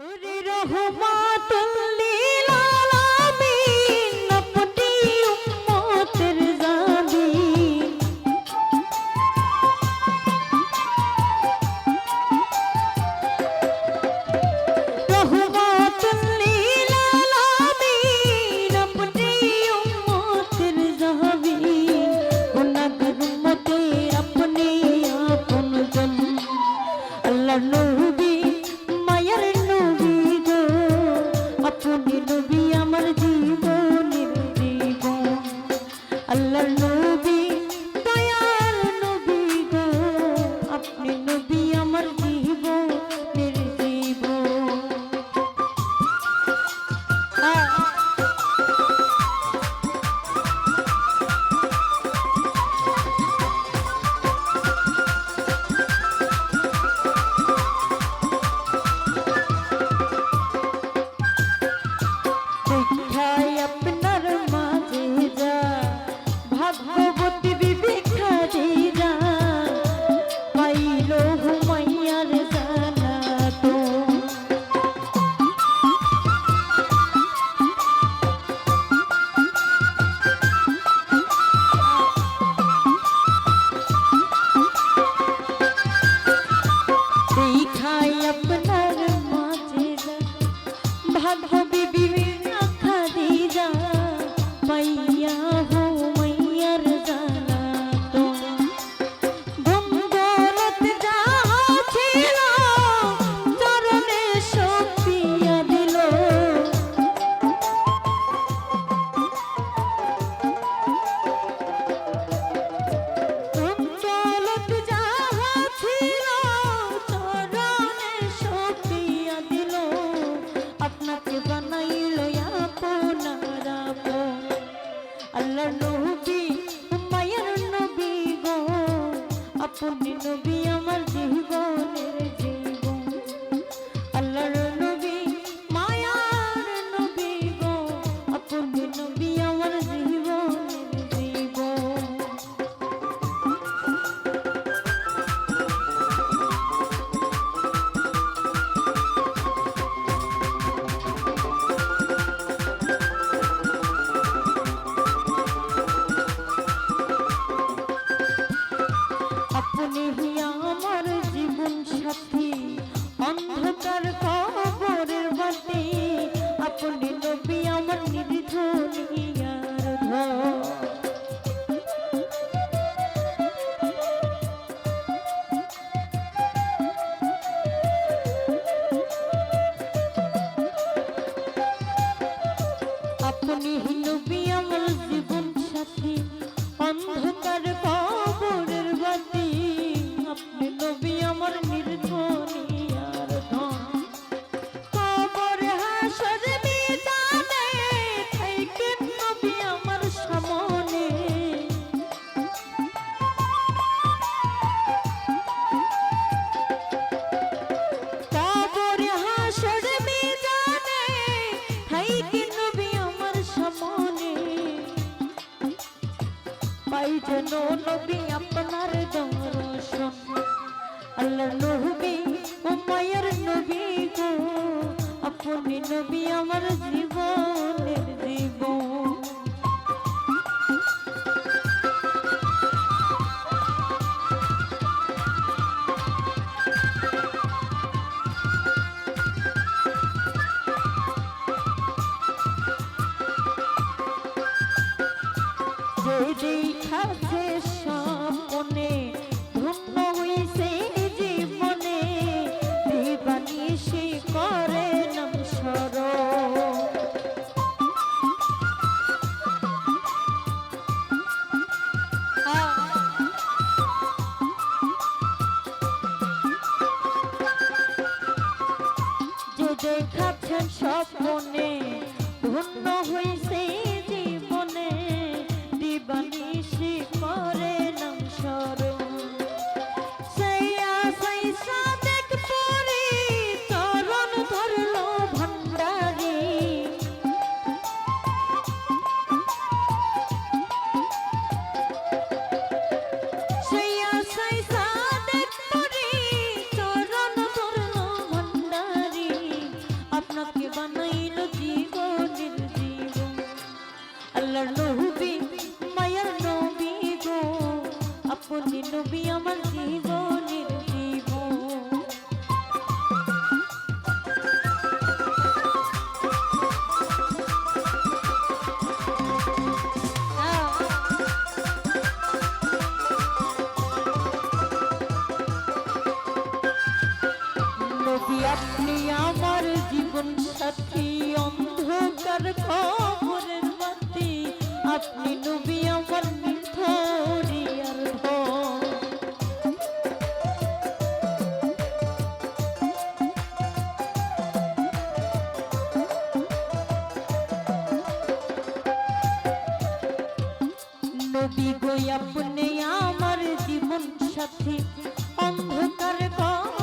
রহমত। নবী আমার নির্ধনিয়ার ধন। কবর হাসর মিজানে থাইকেন নবী আমার সামনে। কবর হাসর মিজানে থাইকেন দয়াল নবী উমায়ের নবী গো। আপনি নবী আমার জীবনের জীবন যে স্বপ্ন ninnu biyama নবী গো আপনি আমার জীবন সাথী? অন্ধকার কবরের